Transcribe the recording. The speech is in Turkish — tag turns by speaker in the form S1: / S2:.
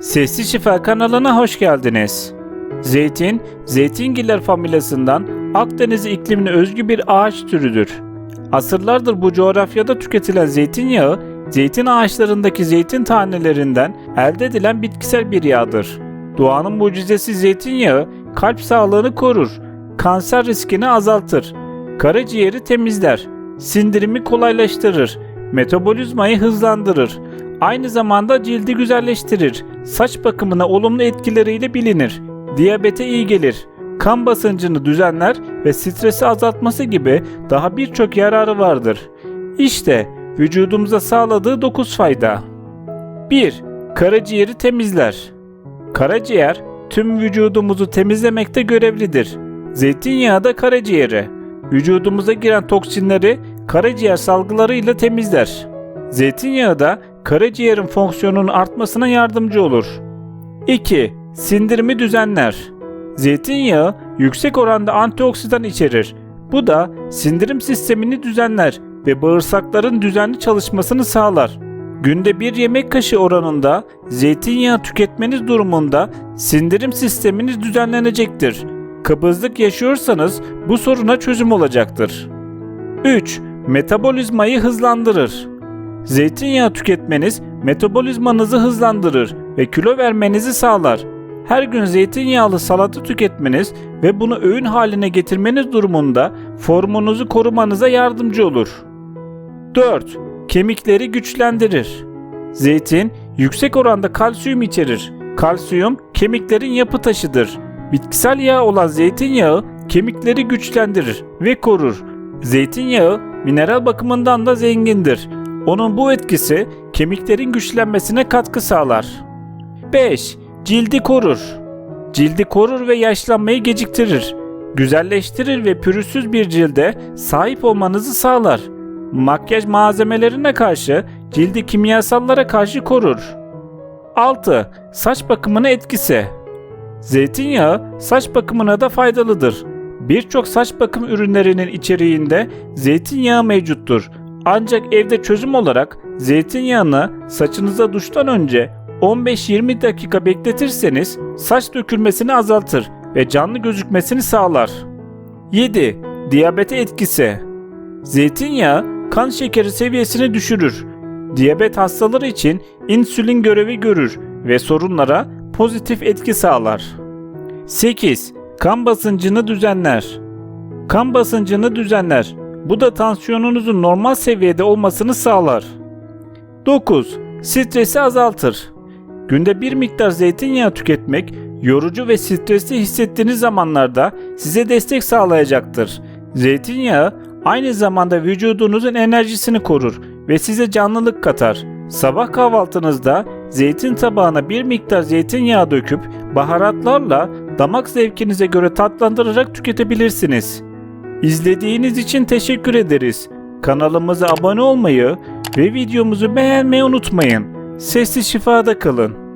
S1: Sesli Şifa kanalına hoş geldiniz. Zeytin, zeytingiller familyasından Akdeniz iklimine özgü bir ağaç türüdür. Asırlardır bu coğrafyada tüketilen zeytinyağı, zeytin ağaçlarındaki zeytin tanelerinden elde edilen bitkisel bir yağdır. Doğanın mucizesi zeytinyağı kalp sağlığını korur, kanser riskini azaltır, karaciğeri temizler, sindirimi kolaylaştırır, metabolizmayı hızlandırır, aynı zamanda cildi güzelleştirir, saç bakımına olumlu etkileriyle bilinir, diyabete iyi gelir, kan basıncını düzenler ve stresi azaltması gibi daha birçok yararı vardır. İşte vücudumuza sağladığı 9 fayda. 1. Karaciğeri temizler. Karaciğer tüm vücudumuzu temizlemekte görevlidir. Zeytinyağı da karaciğeri. Vücudumuza giren toksinleri karaciğer salgılarıyla temizler. Zeytinyağı da karaciğerin fonksiyonunun artmasına yardımcı olur. 2. Sindirimi düzenler. Zeytinyağı yüksek oranda antioksidan içerir. Bu da sindirim sistemini düzenler ve bağırsakların düzenli çalışmasını sağlar. Günde bir yemek kaşığı oranında zeytinyağı tüketmeniz durumunda sindirim sisteminiz düzenlenecektir. Kabızlık yaşıyorsanız bu soruna çözüm olacaktır. 3. Metabolizmayı hızlandırır. Zeytinyağı tüketmeniz metabolizmanızı hızlandırır ve kilo vermenizi sağlar. Her gün zeytinyağlı salata tüketmeniz ve bunu öğün haline getirmeniz durumunda formunuzu korumanıza yardımcı olur. 4. Kemikleri güçlendirir. Zeytin yüksek oranda kalsiyum içerir. Kalsiyum kemiklerin yapı taşıdır. Bitkisel yağ olan zeytinyağı kemikleri güçlendirir ve korur. Zeytinyağı mineral bakımından da zengindir. Onun bu etkisi kemiklerin güçlenmesine katkı sağlar. 5. Cildi korur. Cildi korur ve yaşlanmayı geciktirir. Güzelleştirir ve pürüzsüz bir cilde sahip olmanızı sağlar. Makyaj malzemelerine karşı cildi kimyasallara karşı korur. 6. Saç bakımına etkisi. Zeytinyağı saç bakımına da faydalıdır. Birçok saç bakım ürünlerinin içeriğinde zeytinyağı mevcuttur. Ancak evde çözüm olarak zeytinyağını saçınıza duştan önce 15-20 dakika bekletirseniz saç dökülmesini azaltır ve canlı gözükmesini sağlar. 7. Diyabete etkisi. Zeytinyağı kan şekeri seviyesini düşürür. Diyabet hastaları için insülin görevi görür ve sorunlara pozitif etki sağlar. 8. Kan basıncını düzenler. Kan basıncını düzenler. Bu da tansiyonunuzun normal seviyede olmasını sağlar. 9. Stresi azaltır. Günde bir miktar zeytinyağı tüketmek yorucu ve stresli hissettiğiniz zamanlarda size destek sağlayacaktır. Zeytinyağı aynı zamanda vücudunuzun enerjisini korur ve size canlılık katar. Sabah kahvaltınızda zeytin tabağına bir miktar zeytinyağı döküp baharatlarla damak zevkinize göre tatlandırarak tüketebilirsiniz. İzlediğiniz için teşekkür ederiz. Kanalımıza abone olmayı ve videomuzu beğenmeyi unutmayın. Sesli şifada kalın.